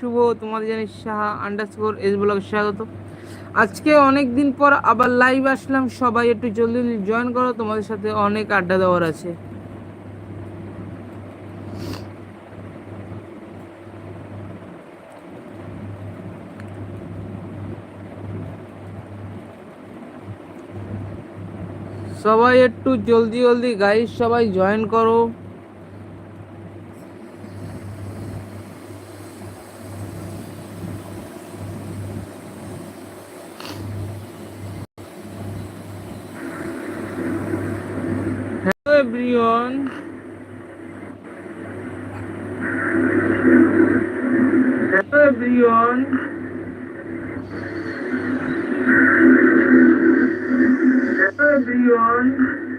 শুভ, তোমাদের জানি Saha underscore S blog স্বাগত। আজকে অনেক দিন পর আবার লাইভ আসলাম, সবাই একটু জলদি জয়েন করো, তোমাদের সাথে অনেক আড্ডা দেওয়ার আছে। সবাই একটু জলদি জলদি গাইস সবাই জয়েন করো। everyone. Everyone.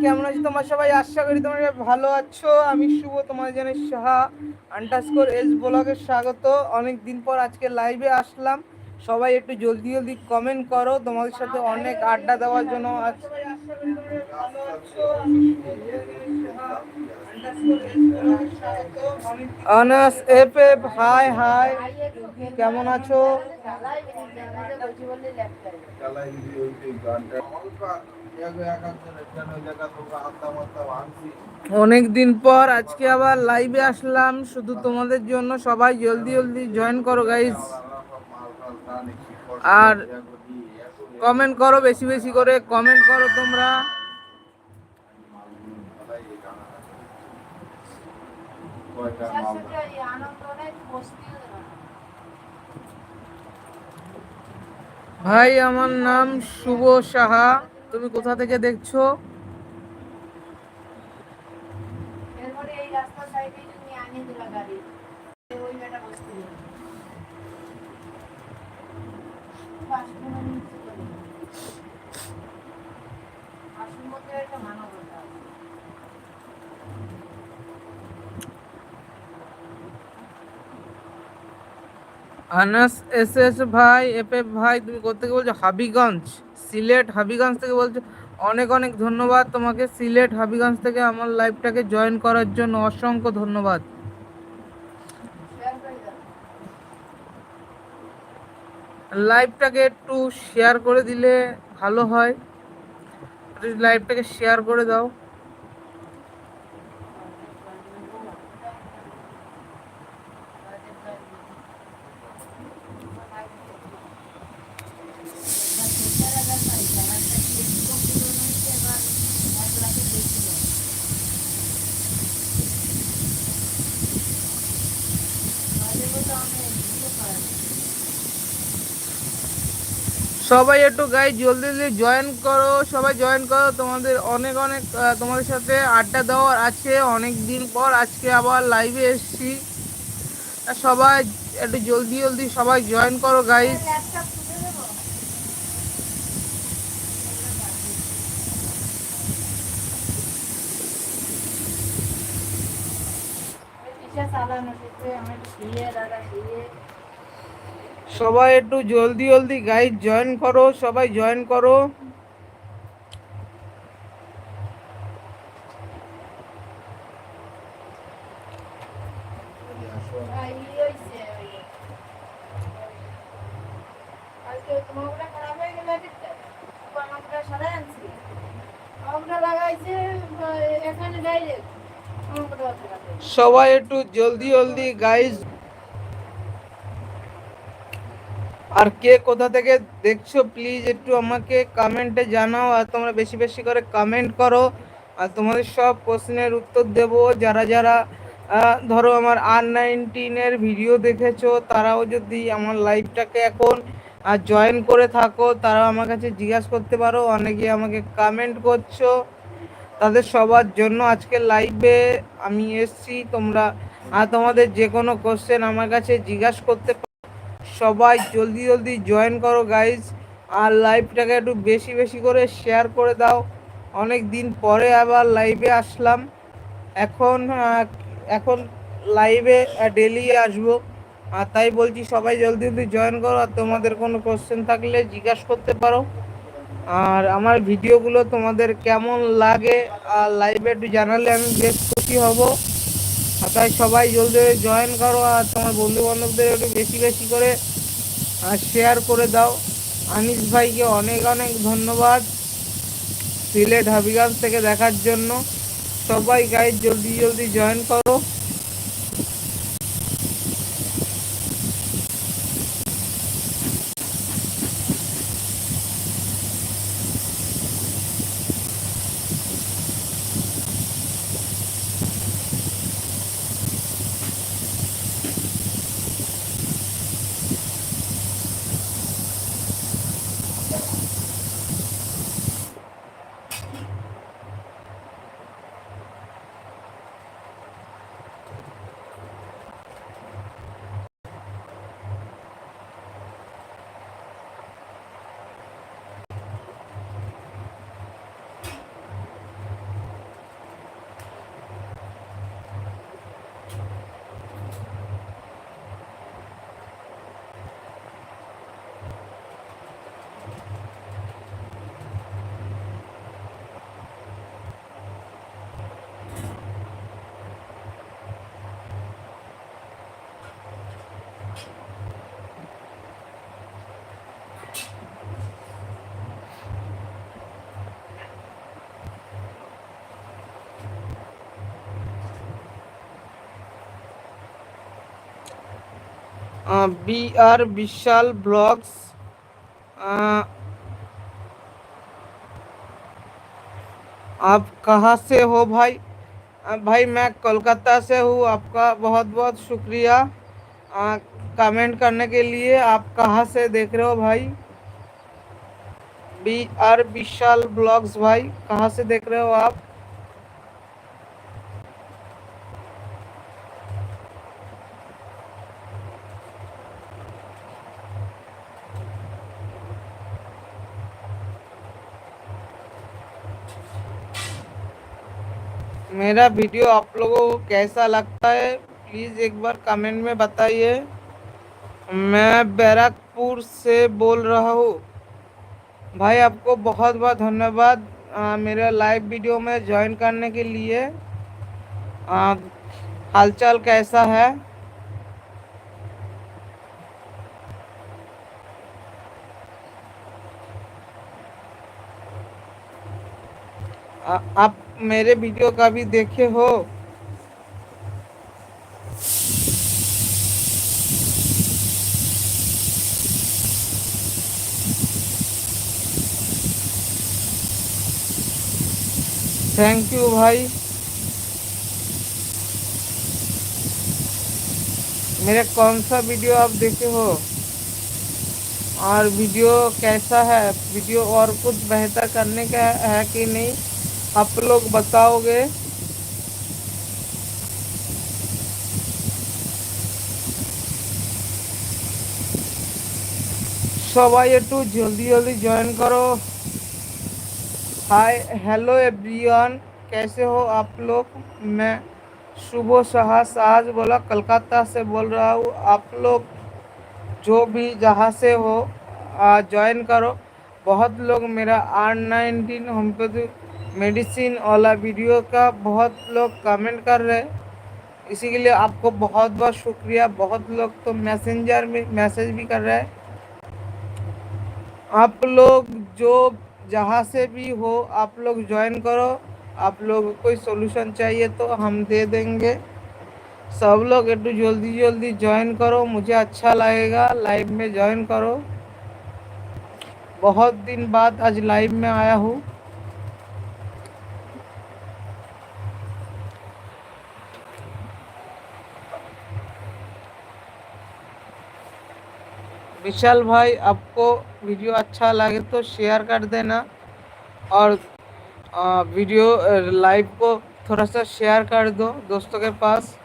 কেমন আছো তোমার সবাই আশা করি তোমরা ভালো আছো আমি শুভ তোমার জানি সাহা আন্ডারস্কোর এস ব্লগে স্বাগত অনেক দিন পর আজকে লাইভে আসলাম সবাই একটু জলদি জলদি কমেন্ট করো তোমাদের সাথে অনেক আড্ডা দেওয়ার জন্য আজ Anas F F hi hi কেমন আছো অনেক দিন পর আজকে আবার লাইভে আসলাম। শুধু তোমাদের জন্য সবাই জলদি জলদি জয়েন করো গাইস আর কমেন্ট করো, বেশি বেশি করে কমেন্ট করো তোমরা। ভাই, আমার নাম শুভ সাহা। তুমি কোথা থেকে দেখছ? আনাস এস এস ভাই এফ ভাই, তুমি কোথেকে বলছো? হাবিগঞ্জ, সিলেট, হাবিগঞ্জ থেকে বলছো। অনেক অনেক ধন্যবাদ তোমাকে। সিলেট, হাবিগঞ্জ থেকে আমার লাইভটাকে জয়েন করার জন্য অসংখ্য ধন্যবাদ। লাইভটাকে একটু শেয়ার করে দিলে ভালো হয়। লাইভটাকে শেয়ার করে দাও। সবাই একটু গাই জলদি জলদি জয়েন করো, সবাই জয়েন করো। তোমাদের অনেক অনেক তোমাদের সাথে আড্ডা দেওয়ার আছে। অনেক দিন পর আজকে আবার লাইভে এসেছি। সবাই একটু জলদি জলদি সবাই জয়েন করো গাইজ চালানো শিখবে আমি শুয়ে দাদা শুয়ে সবাই একটু জলদি জলদি গাইজ জয়েন করো, সবাই জয়েন করো। সবাই একটু জলদি জলদি গাইজ আর কে কোথা থেকে দেখছ প্লিজ একটু আমাকে কমেন্টে জানাও, আর তোমরা বেশি বেশি করে কমেন্ট করো আর তোমাদের সব প্রশ্নের উত্তর দেব যারা যারা ধরো আমার আর নাইনটিনের ভিডিও দেখেছ, তারাও যদি আমার লাইভটাকে এখন আর জয়েন করে থাকো, তারাও আমার কাছে জিজ্ঞাসা করতে পারো, অনেকে আমাকে কমেন্ট করছ তাদের সবার জন্য আজকে লাইভে আমি এসছি, তোমরা আর তোমাদের যে কোনো কোশ্চেন আমার কাছে জিজ্ঞাসা করতে। সবাই জলদি জলদি জয়েন করো গাইজ আর লাইভটাকে একটু বেশি বেশি করে শেয়ার করে দাও। অনেক দিন পরে আবার লাইভে আসলাম। এখন এখন লাইভে ডেলি আসব। আর তাই বলছি, সবাই জলদি জলদি জয়েন করো। আর তোমাদের কোনো কোশ্চেন থাকলে জিজ্ঞাসা করতে পারো। আর আমার ভিডিওগুলো তোমাদের কেমন লাগে, আর লাইভে একটু জানালে আমি বেশ খুশি হব। আর তাই সবাই জলদি জয়েন করো। আর তোমার বন্ধু বান্ধবদের একটু বেশি বেশি করে শেয়ার করে দাও। আনিস ভাইকে অনেক অনেক ধন্যবাদ সিলেট হাবিগঞ্জ থেকে দেখার জন্য। সবাই গাইড জলদি জলদি জয়েন করো। बी आर विशाल ब्लॉग्स आप कहाँ से हो भाई? भाई, मैं कोलकाता से हूँ। आपका बहुत बहुत शुक्रिया। कमेंट करने के लिए आप कहाँ से देख रहे हो भाई? बी आर विशाल ब्लॉग्स भाई। कहाँ से देख रहे हो आप? मेरा वीडियो आप लोगों को कैसा लगता है प्लीज़ एक बार कमेंट में बताइए। मैं बैरकपुर से बोल रहा हूँ। भाई आपको बहुत बहुत धन्यवाद मेरे लाइव वीडियो में ज्वाइन करने के लिए। हालचाल कैसा है? आ, आप मेरे वीडियो का भी देखे हो। थैंक यू भाई। मेरे कौन सा वीडियो आप देखे हो? और वीडियो कैसा है? वीडियो और कुछ बेहतर करने का है कि नहीं? आप लोग बताओगे সবাই একটু জলদি জলদি জয়েন করো हाय हेलो एवरीवन कैसे हो आप लोग मैं सुबह सहा साज बोला कलकत्ता से बोल रहा हूँ आप लोग जो भी जहाँ से हो ज्वाइन करो बहुत लोग मेरा आर नाइनटीन होम्योपैथी मेडिसिन वाला वीडियो का बहुत लोग कमेंट कर रहे हैं। इसी के लिए आपको बहुत बहुत शुक्रिया। बहुत लोग तो मैसेंजर में मैसेज भी कर रहे हैं। आप लोग जो, जहाँ से भी हो, आप लोग ज्वाइन करो। आप लोग कोई सोल्यूशन चाहिए तो हम दे देंगे। सब लोग एकटू जल्दी जल्दी ज्वाइन करो। मुझे अच्छा लगेगा। लाइव में ज्वाइन करो। बहुत दिन बाद आज लाइव में आया हूँ। विशाल भाई, आपको वीडियो अच्छा लगे तो शेयर कर देना और वीडियो लाइव को थोड़ा सा शेयर कर दो दोस्तों के पास।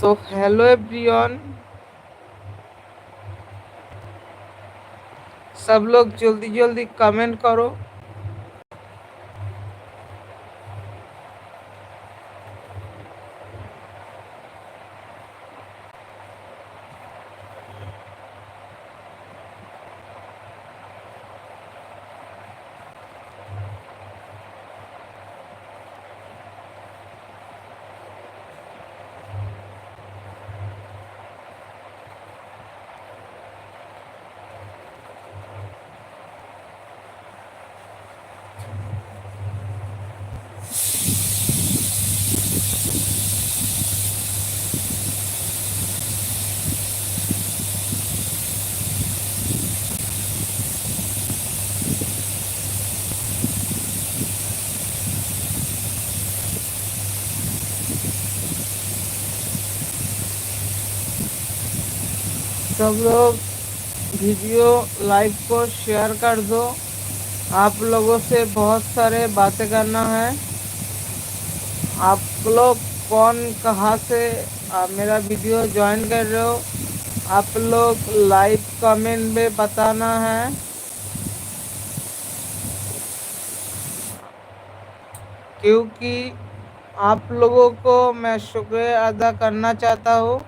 तो हेलो एवरीवन सब लोग जल्दी जल्दी कमेंट करो। सब लोग वीडियो लाइव को शेयर कर दो। आप लोगों से बहुत सारे बातें करना है। आप लोग कौन कहाँ से आ, मेरा वीडियो ज्वाइन कर रहे हो आप लोग लाइव कमेंट में बताना है। क्योंकि आप लोगों को मैं शुक्रिया अदा करना चाहता हूँ।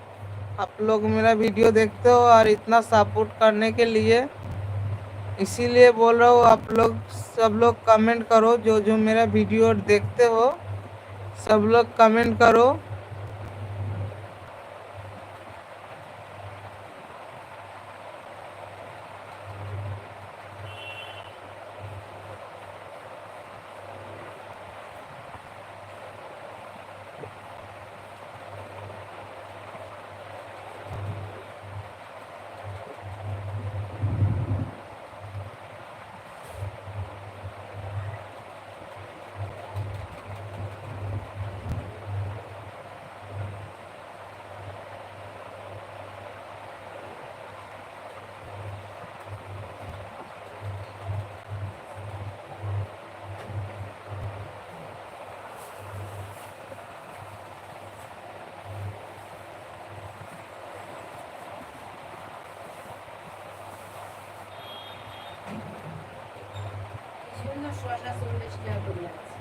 आप लोग मेरा वीडियो देखते हो और इतना सपोर्ट करने के लिए। इसीलिए बोल रहा हूँ, आप लोग सब लोग कमेंट करो, जो जो मेरा वीडियो देखते हो, सब लोग कमेंट करो। şu aşağı sorun içine yapabiliriz.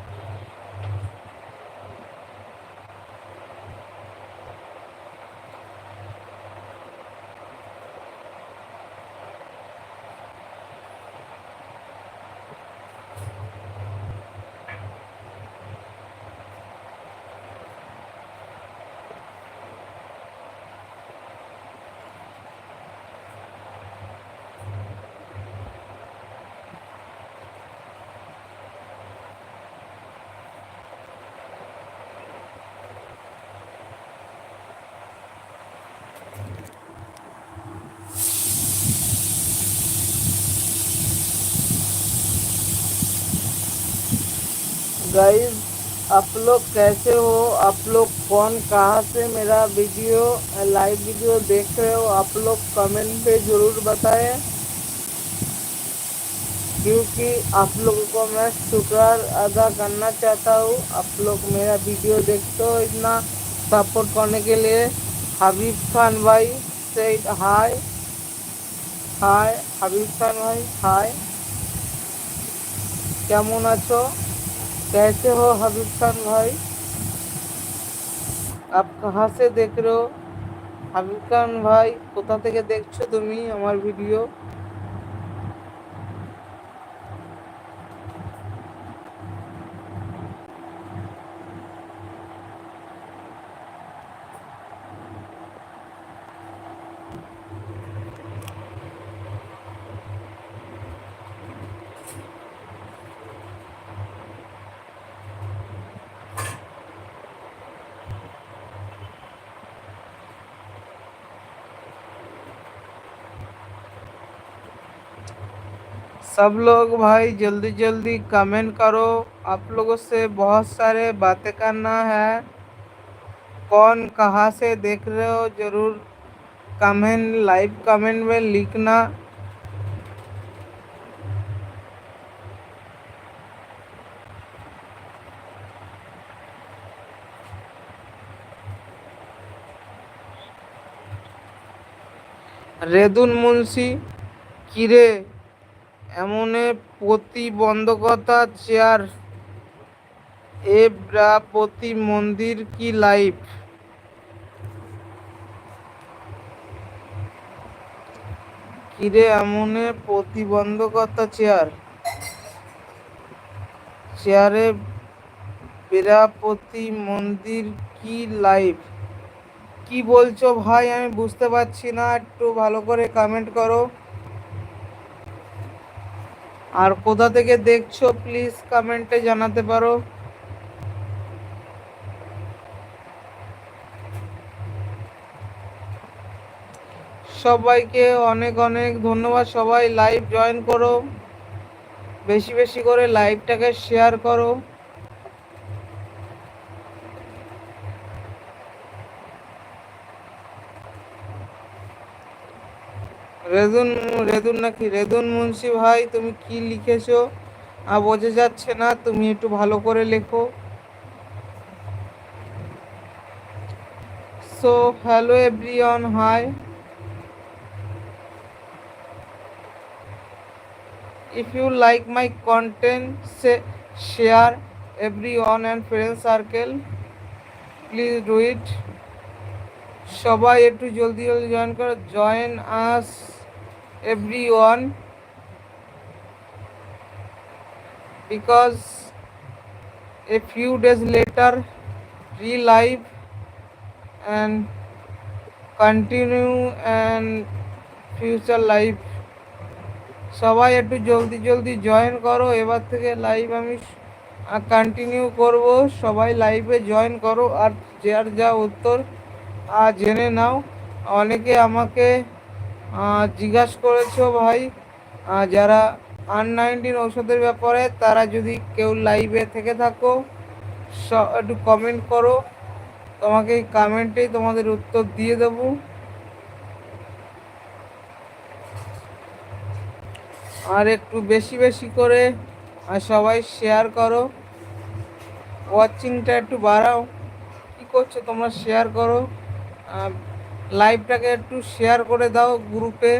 Guys आप लोग कैसे हो आप लोग कौन कहाँ से मेरा वीडियो लाइव वीडियो देख रहे हो आप लोग कमेंट पे ज़रूर बताएं क्योंकि आप लोगों को मैं शुक्र अदा करना चाहता हूँ आप लोग मेरा वीडियो देखते हो इतना सपोर्ट करने के लिए हबीब खान भाई से हाय हाय हबीब खान भाई हाय কেমন আছো कैसे हो हबीब खान भाई आप कहाँ से देख रहे हो হাবিব খান ভাই কোথা থেকে দেখছো তুমি আমার ভিডিও सब लोग भाई जल्दी जल्दी कमेंट करो। आप लोगों से बहुत सारे बातें करना है। कौन कहाँ से देख रहे हो, ज़रूर कमेंट लाइव कमेंट में लिखना। रेदुन मुंशी, किरे? এমনে প্রতিবন্ধকতা, চেয়ার এ প্রতি মন্দির কি লাইভ কিরে, এমনে প্রতিবন্ধকতা, চেয়ার? চেয়ারে বেরাপতি মন্দির কি লাইভ কি বলছো ভাই? আমি বুঝতে পারছি না, একটু ভালো করে কমেন্ট করো। আর কোথা থেকে দেখছ প্লিজ কমেন্টে জানাতে পারো। সবাইকে অনেক অনেক ধন্যবাদ। সবাই লাইভ জয়েন করো। বেশি বেশি করে লাইভটাকে শেয়ার করো। রেদুন রেদুন নাকি? রেদুন মুন্সি ভাই, তুমি কি লিখেছো? আর বোঝা যাচ্ছে না, তুমি একটু ভালো করে লেখো। So hello everyone hi if you like my content, say, share everyone and friend circle, please do সবাই একটু জলদি জলদি জয়েন করো। Join us because a few days later relive and continue and future live সবাই একটু জলদি জলদি join করো। এবার থেকে লাইভ আমি কন্টিনিউ করব। সবাই লাইভে জয়েন করো। আর যার যা উত্তর আর জেনে নাও। অনেকে আমাকে জিজ্ঞাসা করেছ ভাই যারা আন নাইনটিন ওষুধের ব্যাপারে, তারা যদি কেউ লাইভে থেকে থাকো একটু কমেন্ট করো। তোমাকে এই কমেন্টেই তোমাদের উত্তর দিয়ে দেবো। আর একটু বেশি বেশি করে সবাই শেয়ার করো। ওয়াচিংটা একটু বাড়াও। কি করছ তোমরা? শেয়ার করো। লাইভটাকে একটু শেয়ার করে দাও গ্রুপে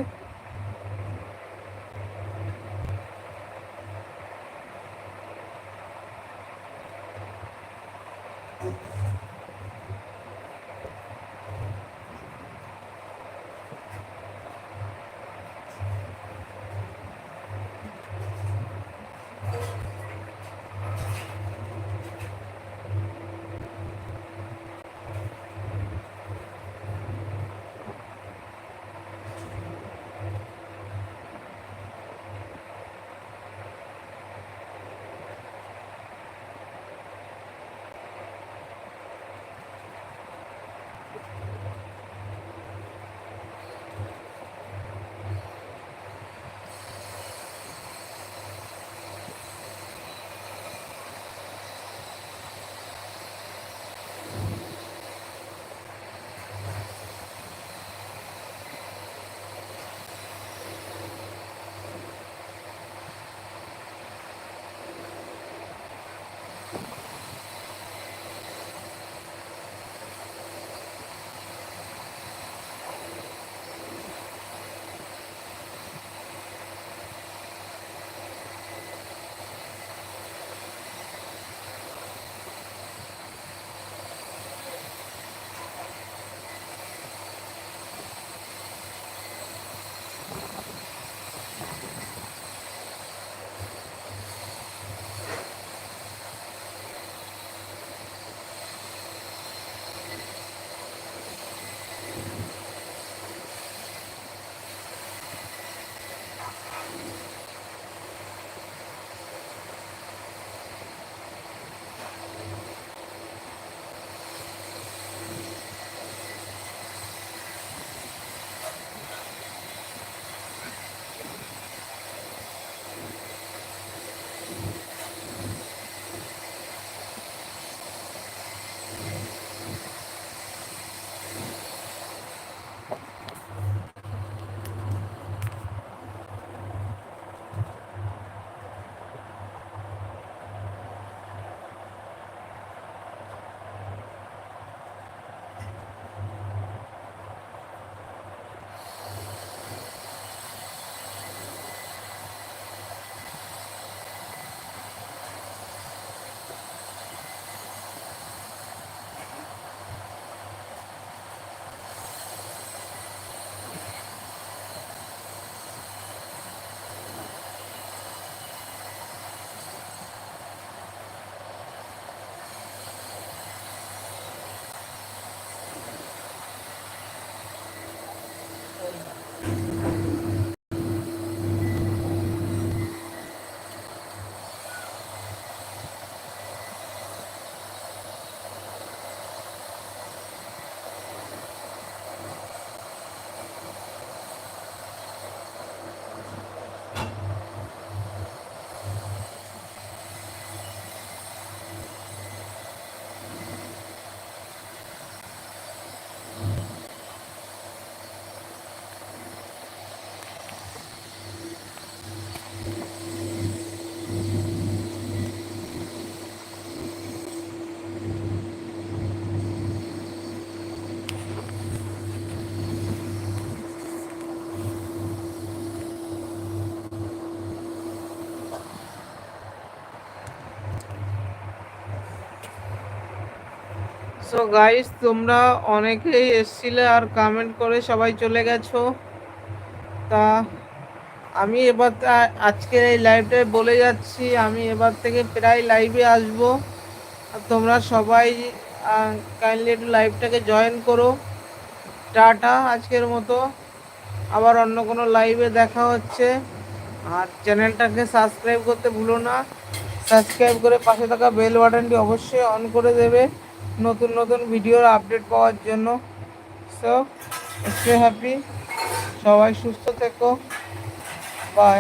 সো গাইস তোমরা অনেকেই এসছিলে আর কমেন্ট করে সবাই চলে গেছো। তা আমি এবার আজকের এই লাইভটায় বলে যাচ্ছি, আমি এবার থেকে প্রায় লাইভে আসব। আর তোমরা সবাই কাইন্ডলি একটু লাইভটাকে জয়েন করো। টাটা আজকের মতো। আবার অন্য কোনো লাইভে দেখা হচ্ছে। আর চ্যানেলটাকে সাবস্ক্রাইব করতে ভুলো না। সাবস্ক্রাইব করে পাশে থাকা বেল বাটনটি অবশ্যই অন করে দেবে। নতুন নতুন ভিডিওর আপডেট পাওয়ার জন্য। সো স্টে হ্যাপি সবাই সুস্থ থেকো। বাই